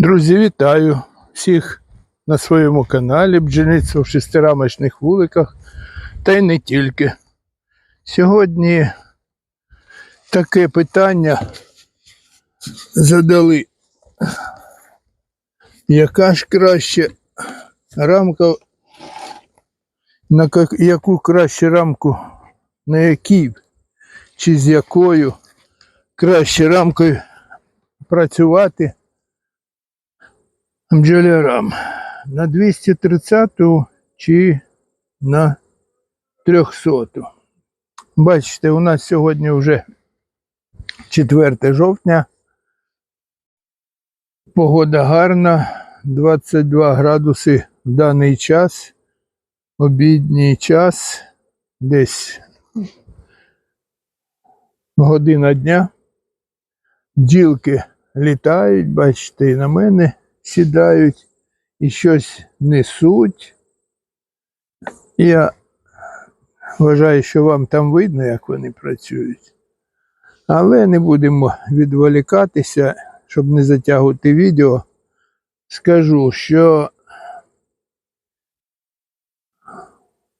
Друзі, вітаю всіх на своєму каналі Бджільництво в шестирамочних вуликах та й не тільки. Сьогодні таке питання задали. Яка ж краще рамка, на яку краще рамку, на якій чи з якою краще рамкою працювати бджолярам на 230 чи на 300. Бачите, у нас сьогодні вже 4 жовтня. Погода гарна, 22 градуси в даний час, обідній час, десь година дня. Бджілки літають, бачите, і на мене сідають і щось несуть. Я вважаю, що вам там видно, як вони працюють. Але не будемо відволікатися, щоб не затягувати відео. Скажу, що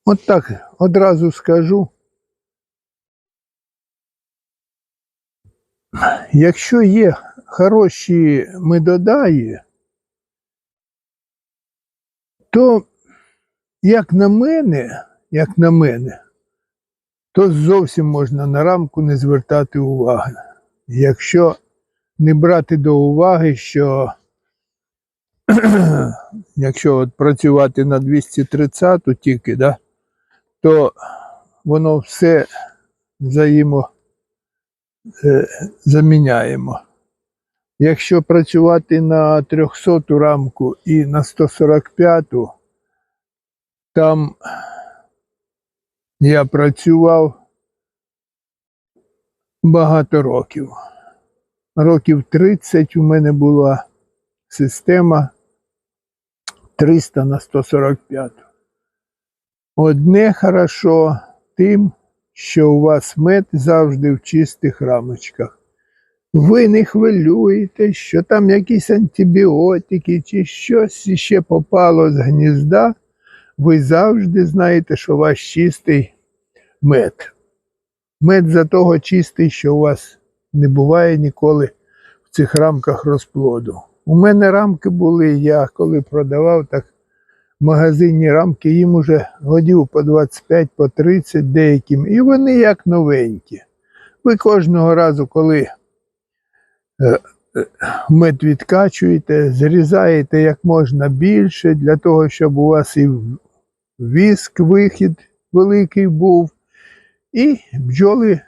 от так одразу скажу. Якщо є хороші медодаї, то, як на мене, як на мене, то зовсім можна на рамку не звертати уваги. Якщо не брати до уваги, що якщо от працювати на 230 тільки, да, то воно все взаємо е, заміняємо. Якщо працювати на 300 рамку і на 145, там я працював багато років. Років 30 у мене була система 300 на 145. Одне хорошо тим, що у вас мед завжди в чистих рамочках. Ви не хвилюєте, що там якісь антибіотики чи щось іще попало з гнізда. Ви завжди знаєте, що у вас чистий мед. Мед за того чистий, що у вас не буває ніколи в цих рамках розплоду. У мене рамки були, я коли продавав, так магазинні рамки, їм уже годів по 25, по 30 деяким, і вони як новенькі. Ви кожного разу, коли мед відкачуєте, зрізаєте як можна більше, для того, щоб у вас і віск, вихід великий був, і бджоли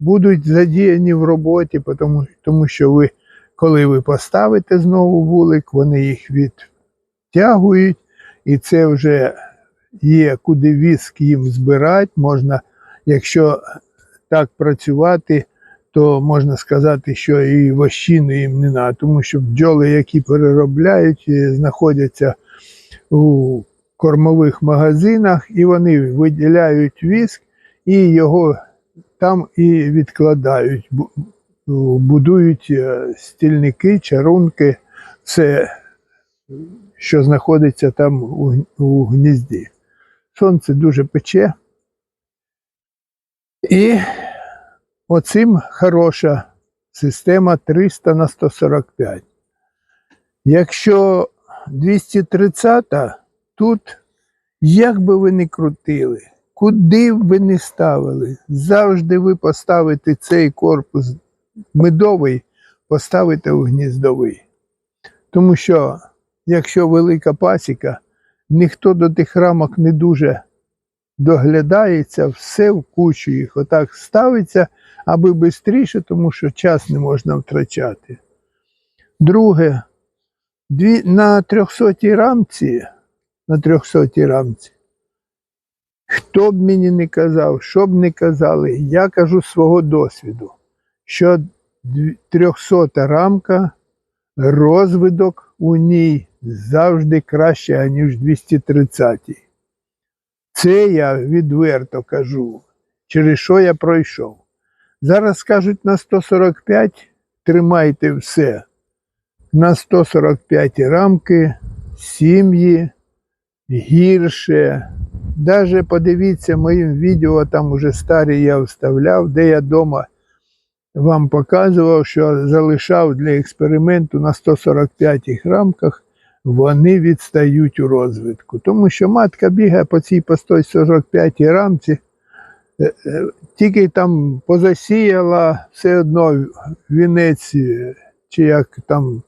будуть задіяні в роботі, тому, тому що ви, коли ви поставите знову вулик, вони їх відтягують, і це вже є куди віск їм збирати. Можна, якщо так працювати, то можна сказати, що і вощини їм не треба, тому що бджоли, які переробляють, е, знаходяться у кормових магазинах, і вони виділяють віск і його там і відкладають, будують е, стільники, чарунки, все, що знаходиться там у, гнізді. Сонце дуже пече. І оцим хороша система 300 на 145. Якщо 230, тут як би ви не крутили, куди б ви не ставили, завжди ви поставите цей корпус медовий, поставите у гніздовий. Тому що, якщо велика пасіка, ніхто до тих рамок не дуже доглядається, все в кучу їх отак ставиться, аби швидше, тому що час не можна втрачати. Друге, дві, на 300 рамці, на 300 рамці, хто б мені не казав, що б не казали, я кажу свого досвіду, що дві- 300 рамка, розвиток у ній завжди краще, ніж 230. Це я відверто кажу, через що я пройшов. Зараз кажуть на 145 тримайте все. на 145 рамки сім'ї гірше. Даже подивіться моїм відео, там уже старі я вставляв, де я вдома вам показував, що залишав для експерименту на 145 рамках, вони відстають у розвитку. Тому що матка бігає по цій по 145 рамці, тільки там позасіяла все одно вінець, е, чи як там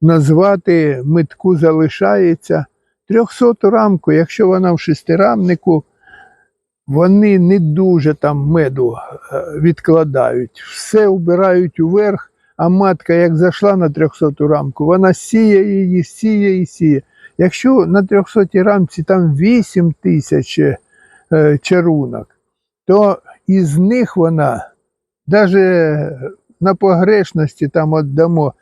назвати, митку залишається. 300 рамку, якщо вона в шестирамнику, вони не дуже там меду е, відкладають. Все вбирають уверх, а матка, як зайшла на 300 рамку, вона сіє її, сіє і сіє. Якщо на 300 рамці там 8 тисяч е, чарунок, то із них вона навіть на погрешності там віддамо,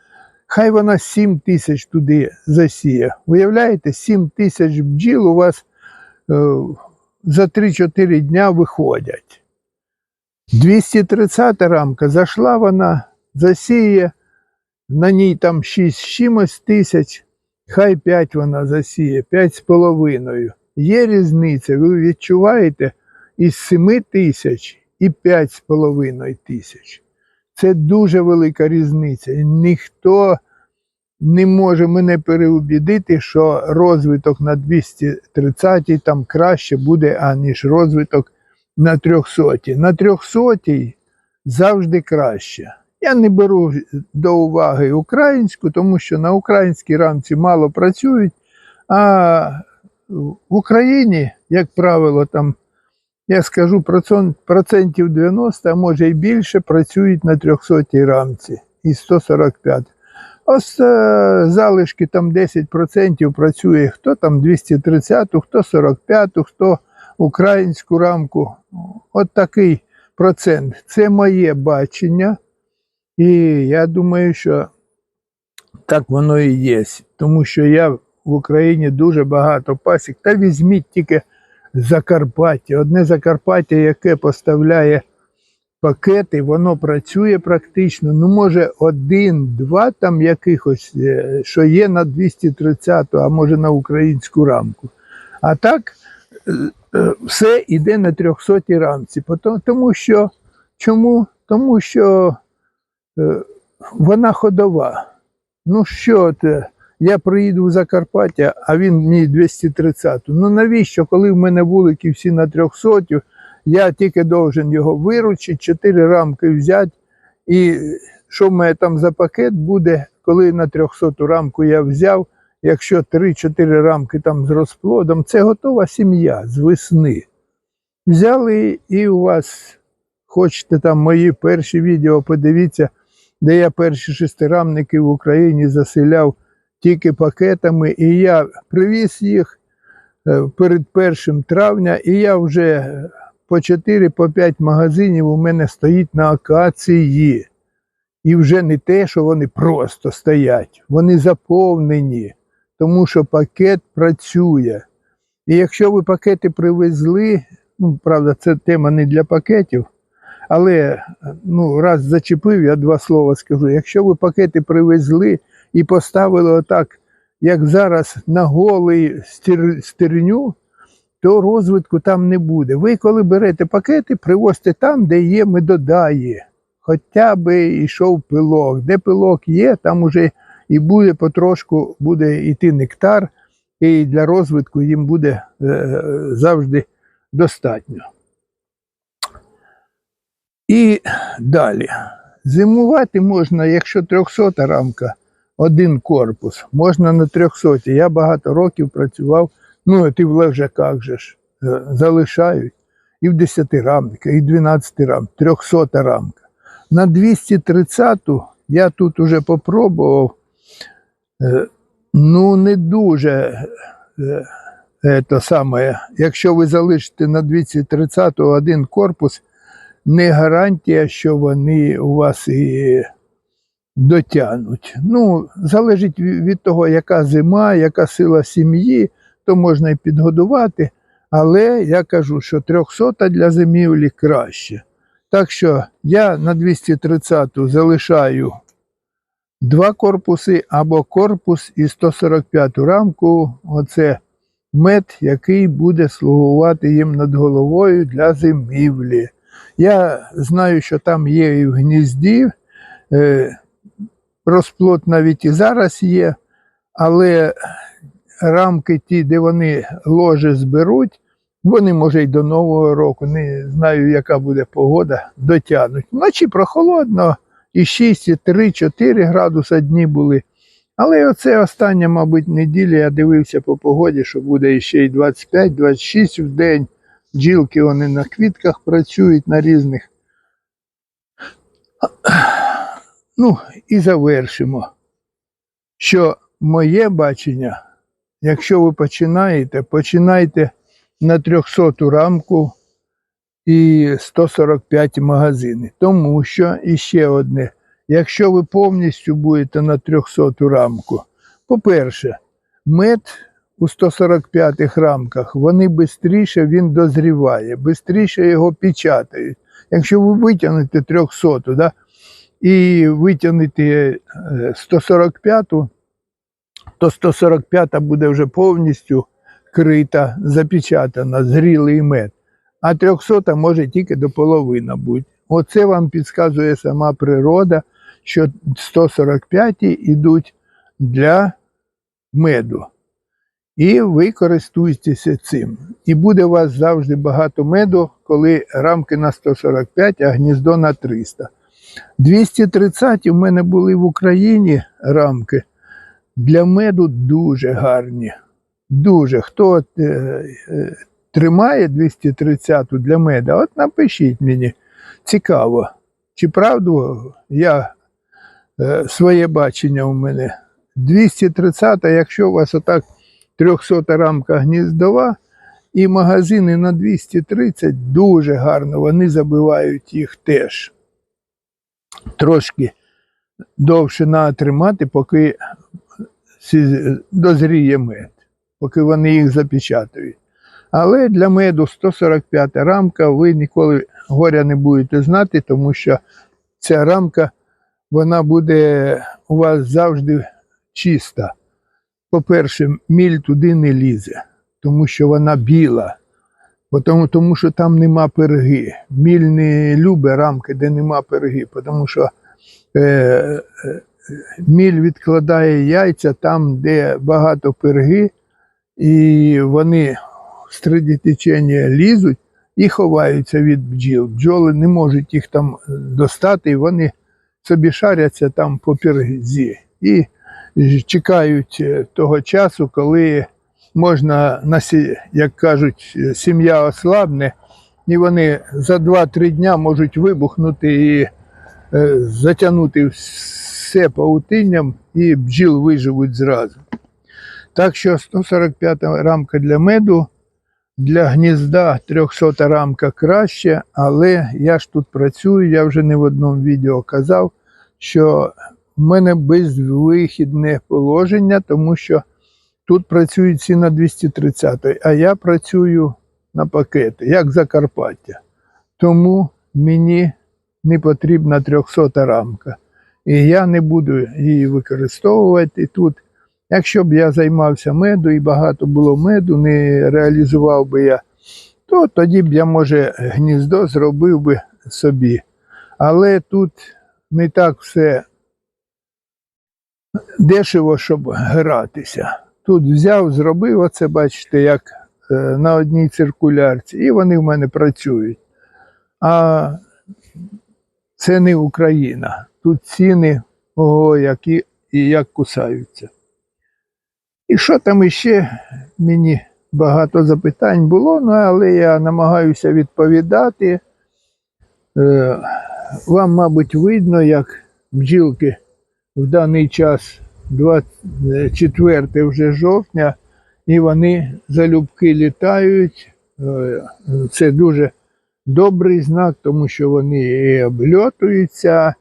хай вона 7 тисяч туди засіє. Уявляєте, 7 тисяч бджіл у вас е, за 3-4 дня виходять. 230 рамка зайшла вона, засіє, на ній там 6 чимось тисяч, хай 5 вона засіє, 5 з половиною. Є різниця, ви відчуваєте із 7 тисяч і 5 з половиною тисяч. Це дуже велика різниця. Ніхто не може мене переубідити, що розвиток на 230 там краще буде, аніж розвиток на 300. На 300 завжди краще. Я не беру до уваги українську, тому що на українській рамці мало працюють, а в Україні, як правило, там, я скажу, процент- процентів 90, а може і більше, працюють на 300 рамці і 145. Ось е, залишки там 10% працює, хто там 230-ту, хто 45-ту, хто українську рамку. От такий процент. Це моє бачення. І я думаю, що так воно і є. Тому що я в Україні дуже багато пасік. Та візьміть тільки Закарпаття. Одне Закарпаття, яке поставляє пакети, воно працює практично. Ну, може, один-два там якихось, е, що є на 230, а може на українську рамку. А так е, е, все йде на 300 рамці. Тому що чому? Тому що вона ходова. Ну що ти? Я приїду в Закарпаття, а він мені 230. Ну навіщо, коли в мене вулики всі на 300, я тільки должен його виручити, 4 рамки взяти. І що в мене там за пакет буде, коли на 300 рамку я взяв, якщо 3-4 рамки там з розплодом, це готова сім'я з весни. Взяли і у вас, хочете там мої перші відео, подивіться, де я перші шестирамники в Україні заселяв тільки пакетами, і я привіз їх е, перед 1 травня, і я вже по 4-5 магазинів у мене стоїть на акації. І вже не те, що вони просто стоять, вони заповнені, тому що пакет працює. І якщо ви пакети привезли, ну, правда, це тема не для пакетів, але ну, раз зачепив, я два слова скажу. Якщо ви пакети привезли і поставили отак, як зараз на голий стерню, то розвитку там не буде. Ви, коли берете пакети, привозьте там, де є медодає. Хоча би йшов пилок. Де пилок є, там уже і буде потрошку буде йти нектар, і для розвитку їм буде е, завжди достатньо. І далі. Зимувати можна, якщо 300 рамка, один корпус, можна на 300. Я багато років працював, ну, а ти в лежаках же ж е, залишають. І в 10 рамках, і в 12 рамках, 300 рамка. На 230 я тут уже попробував, е, ну, не дуже е, е, саме, якщо ви залишите на 230 один корпус, не гарантія, що вони у вас і дотягнуть. Ну, залежить від того, яка зима, яка сила сім'ї, то можна і підгодувати. Але я кажу, що 300 для зимівлі краще. Так що я на 230 залишаю два корпуси або корпус і 145 рамку. Оце мед, який буде слугувати їм над головою для зимівлі. Я знаю, що там є і в гнізді, е, розплод навіть і зараз є, але рамки ті, де вони ложе зберуть, вони, може, й до Нового року, не знаю, яка буде погода, дотягнуть. Вночі прохолодно, і 6, і 3, 4 градуса дні були. Але оце остання, мабуть, неділя я дивився по погоді, що буде ще й 25-26 в день. Бджілки вони на квітках працюють на різних. Ну, і завершимо. Що моє бачення, якщо ви починаєте, починайте на 300 рамку і 145 магазини. Тому що і ще одне, якщо ви повністю будете на 300 рамку, по-перше, мед у 145 рамках, вони швидше він дозріває, швидше його печатають. Якщо ви витягнете 300, да, і витягнете е, 145, то 145 буде вже повністю крита, запечатана, зрілий мед. А 300 може тільки до половини бути. Оце вам підказує сама природа, що 145 йдуть для меду. І ви користуєтеся цим. І буде у вас завжди багато меду, коли рамки на 145, а гніздо на 300. 230 у мене були в Україні рамки. Для меду дуже гарні. Дуже. Хто е, е, тримає 230 для меда, от напишіть мені. Цікаво. Чи правду я е, своє бачення у мене. 230, якщо у вас отак 300 рамка гніздова, і магазини на 230 дуже гарно, вони забивають їх теж. Трошки довше треба тримати, поки дозріє мед, поки вони їх запечатають. Але для меду 145 рамка, ви ніколи горя не будете знати, тому що ця рамка вона буде у вас завжди чиста. По-перше, міль туди не лізе, тому що вона біла. Тому, тому що там нема перги. Міль не любить рамки, де нема перги, тому що е, е, міль відкладає яйця там, де багато перги, і вони серед течення лізуть і ховаються від бджіл. Бджоли не можуть їх там достати, і вони собі шаряться там по пергзі. І чекають е, того часу, коли можна, як кажуть, е, сім'я ослабне, і вони за 2-3 дня можуть вибухнути і е, затягнути все паутинням, і бджіл виживуть зразу. Так що 145 рамка для меду, для гнізда 300 рамка краще, але я ж тут працюю, я вже не в одному відео казав, що в мене безвихідне положення, тому що тут працюють всі на 230, а я працюю на пакети, як Закарпаття. Тому мені не потрібна 300 рамка. І я не буду її використовувати тут. Якщо б я займався меду і багато було меду, не реалізував би я, то тоді б я, може, гніздо зробив би собі. Але тут не так все дешево, щоб гратися. Тут взяв, зробив, оце бачите, як е, на одній циркулярці, і вони в мене працюють. А це не Україна. Тут ціни, ого, які і як кусаються. І що там іще мені багато запитань було, ну, але я намагаюся відповідати. Е, вам, мабуть, видно, як бджілки в даний час 24 вже жовтня, і вони залюбки літають. Е, Це дуже добрий знак, тому що вони і обльотуються,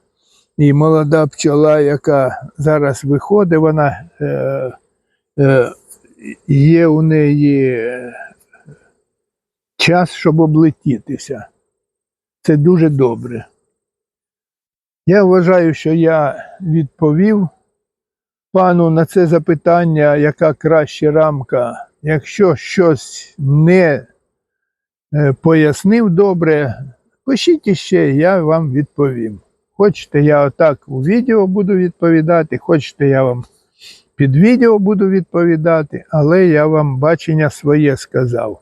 і молода пчола, яка зараз виходить, вона е, е, є у неї час, щоб облетітися. Це дуже добре. Я вважаю, що я відповів пану на це запитання, яка краща рамка. Якщо щось не е, пояснив добре, пишіть іще, я вам відповім. Хочете, я отак у відео буду відповідати, хочете, я вам під відео буду відповідати, але я вам бачення своє сказав.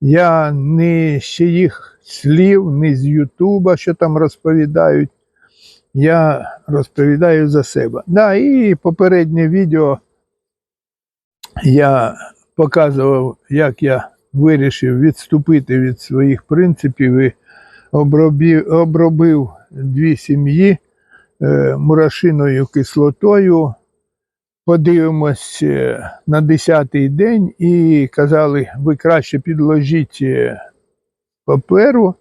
Я не з чиїх слів, не з Ютуба, що там розповідають. Я розповідаю за себе. Да, і попереднє відео я показував, як я вирішив відступити від своїх принципів і обробив, обробив дві сім'ї е, мурашиною кислотою. Подивимось е, на 10-й день і казали, ви краще підложіть е, паперу,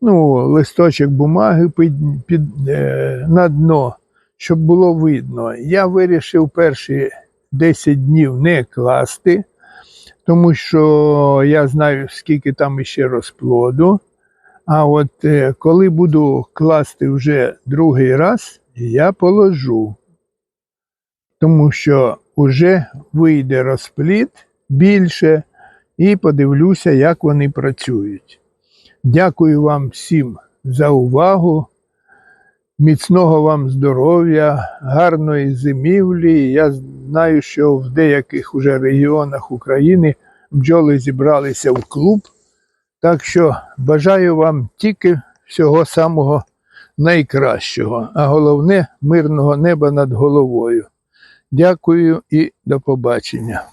ну, листочок бумаги під, під, е, на дно, щоб було видно. Я вирішив перші 10 днів не класти, тому що я знаю, скільки там іще розплоду. А от е, коли буду класти вже другий раз, я положу. Тому що вже вийде розплід більше і подивлюся, як вони працюють. Дякую вам всім за увагу. Міцного вам здоров'я, гарної зимівлі. Я знаю, що в деяких уже регіонах України бджоли зібралися в клуб. Так що бажаю вам тільки всього самого найкращого, а головне мирного неба над головою. Дякую і до побачення.